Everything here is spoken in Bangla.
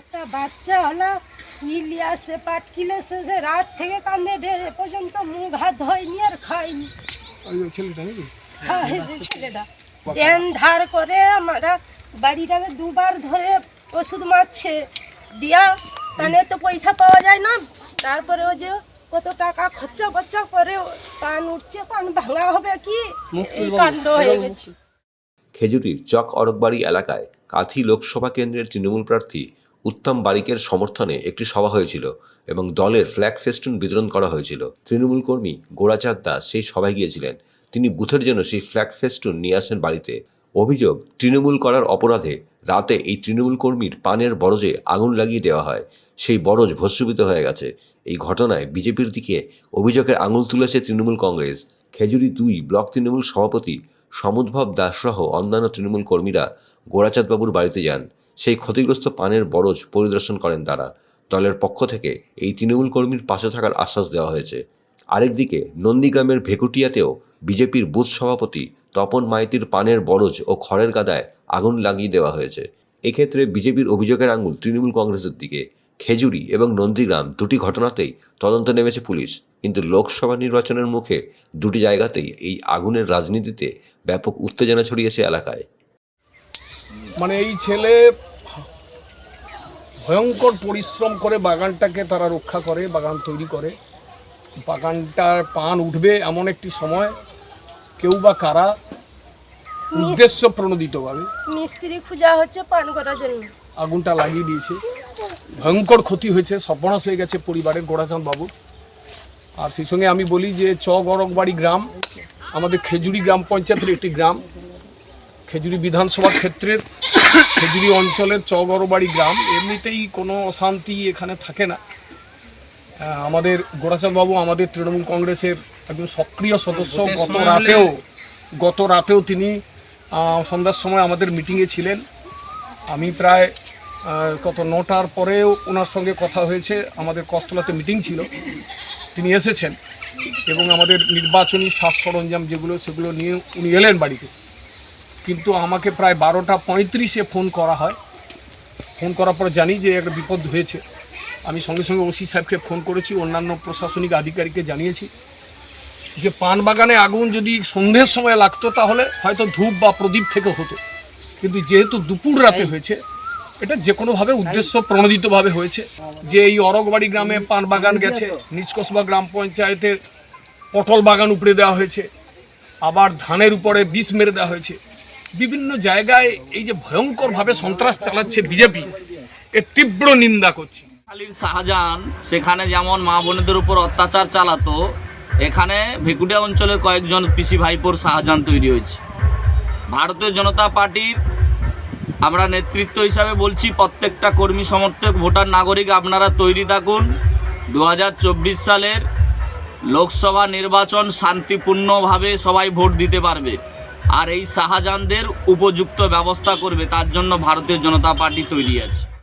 একটা বাচ্চা হলো ইলিয়াসে পাটকিলেসে যে রাত থেকে কান্দে ডে এ পর্যন্ত মুখ হাত ধোয়নি আর খায়নি। ছেলেটা নাকি? খায় যে ছেলেটা। দেন ধার করে আমরা বাড়িটাকে দুবার ধরে ওষুধ মারছে। দিয়া তাহলে তো পয়সা পাওয়া যায় না। তারপরে ও যে কত টাকা খরচা খরচা করে পান উঠছে পান ভাঙা হবে কি? এই কাণ্ড হয়ে গেছে। খেজুরির চক অরকবাড়ি এলাকায় কাথি লোকসভা কেন্দ্রের তৃণমূল প্রার্থী উত্তম বারিকের সমর্থনে একটি সভা হয়েছিল এবং দলের ফ্ল্যাগ ফেস্টুন বিতরণ করা হয়েছিল। তৃণমূল কর্মী গোড়াচাঁদ দাস সেই সভায় গিয়েছিলেন। তিনি বুথের জন্য সেই ফ্ল্যাগ ফেস্টুন নিয়ে আসেন বাড়িতে। অভিযোগ, তৃণমূল করার অপরাধে রাতে এই তৃণমূল কর্মীর পানের বরজে আগুন লাগিয়ে দেওয়া হয়। সেই বরজ ভস্মীভূত হয়ে গেছে। এই ঘটনায় বিজেপির দিকে অভিযোগের আঙুল তুলেছে তৃণমূল কংগ্রেস। খেজুরি দুই ব্লক তৃণমূল সভাপতি সমুদ্ভব দাস সহ অন্যান্য তৃণমূল কর্মীরা গোরাচাঁদবাবুর বাড়িতে যান। সেই ক্ষতিগ্রস্ত পানের বরজ পরিদর্শন করেন তারা। দলের পক্ষ থেকে এই তৃণমূল কর্মীর পাশে থাকার আশ্বাস দেওয়া হয়েছে। আরেকদিকে, নন্দীগ্রামের ভেকুটিয়াতেও বিজেপির বুথ সভাপতি তপন মাইতির পানের বরজ ও খড়ের গাদায় আগুন লাগিয়ে দেওয়া হয়েছে। এক্ষেত্রে বিজেপির অভিযোগের আঙুল তৃণমূল কংগ্রেসের দিকে। খেজুরি এবং নন্দীগ্রাম দুটি ঘটনাতেই তদন্ত নেমেছে পুলিশ। কিন্তু লোকসভা নির্বাচনের মুখে দুটি জায়গাতেই এই আগুনের রাজনীতিতে ব্যাপক উত্তেজনা ছড়িয়েছে এলাকায়। মানে এই ছেলে ভয়ঙ্কর পরিশ্রম করে বাগানটাকে তারা রক্ষা করে বাগান তৈরি করে। বাগানটার পান উঠবে এমন একটি সময় কেউ বা কারা উদ্দেশ্য প্রণোদিতভাবে মিস্ত্রি খোঁজা হচ্ছে পান করার জন্য। আগুনটা লাগিয়ে দিয়েছে। ভয়ঙ্কর ক্ষতি হয়েছে সর্বনাশ হয়ে গেছে পরিবারের গোড়াচাঁদ বাবু। আর সেই সঙ্গে আমি বলি যে চ গরকবাড়ি গ্রাম আমাদের খেজুরি গ্রাম পঞ্চায়েতের একটি গ্রাম। খেজুরি বিধানসভা ক্ষেত্রের খেজুরি অঞ্চলের চগরবাড়ি গ্রাম এমনিতেই কোনো অশান্তি এখানে থাকে না। আমাদের গোড়াচাঁদ বাবু আমাদের তৃণমূল কংগ্রেসের একজন সক্রিয় সদস্য। গত রাতেও গত রাতেও তিনি সন্ধ্যার সময় আমাদের মিটিংয়ে ছিলেন। আমি প্রায় কত নটার পরেও ওনার সঙ্গে কথা হয়েছে। আমাদের কস্তলাতে মিটিং ছিল। তিনি এসেছেন এবং আমাদের নির্বাচনী সাজ সরঞ্জাম যেগুলো সেগুলো নিয়ে উনি এলেন বাড়িতে। কিন্তু আমাকে প্রায় বারোটা পঁয়ত্রিশে ফোন করা হয়। ফোন করার পর জানি যে একটা বিপদ হয়েছে। আমি সঙ্গে সঙ্গে ওসি সাহেবকে ফোন করেছি অন্যান্য প্রশাসনিক আধিকারিককে জানিয়েছি যে পান বাগানে আগুন যদি সন্ধ্যের সময় লাগতো তাহলে হয়তো ধূপ বা প্রদীপ থেকে হতো। কিন্তু যেহেতু দুপুর রাতে হয়েছে এটা যে কোনোভাবে উদ্দেশ্য প্রণোদিতভাবে হয়েছে। যে এই অরগবাড়ি গ্রামে পান বাগান গেছে নিচকসবা গ্রাম পঞ্চায়েতের পটল বাগান উপড়ে দেওয়া হয়েছে আবার ধানের উপরে বিষ মেরে দেওয়া হয়েছে। বিভিন্ন জায়গায় এই যে ভয়ঙ্করভাবে সন্ত্রাস চালাচ্ছে বিজেপি এর তীব্র নিন্দা করছি। খালির শাহজাহান, সেখানে যেমন মা বোনেদের উপর অত্যাচার চালাতো, এখানে ভেকুটিয়া অঞ্চলের কয়েকজন পিসি ভাইপোর শাহজাহান তৈরি হয়েছে। ভারতীয় জনতা পার্টির আমরা নেতৃত্ব হিসাবে বলছি, প্রত্যেকটা কর্মী সমর্থক, ভোটার, নাগরিক, আপনারা তৈরি থাকুন। দু হাজার চব্বিশ সালের লোকসভা নির্বাচন শান্তিপূর্ণভাবে সবাই ভোট দিতে পারবে। আর এই শাহজাহানদের উপযুক্ত ব্যবস্থা করবে তার জন্য ভারতীয় জনতা পার্টি তৈরি আছে।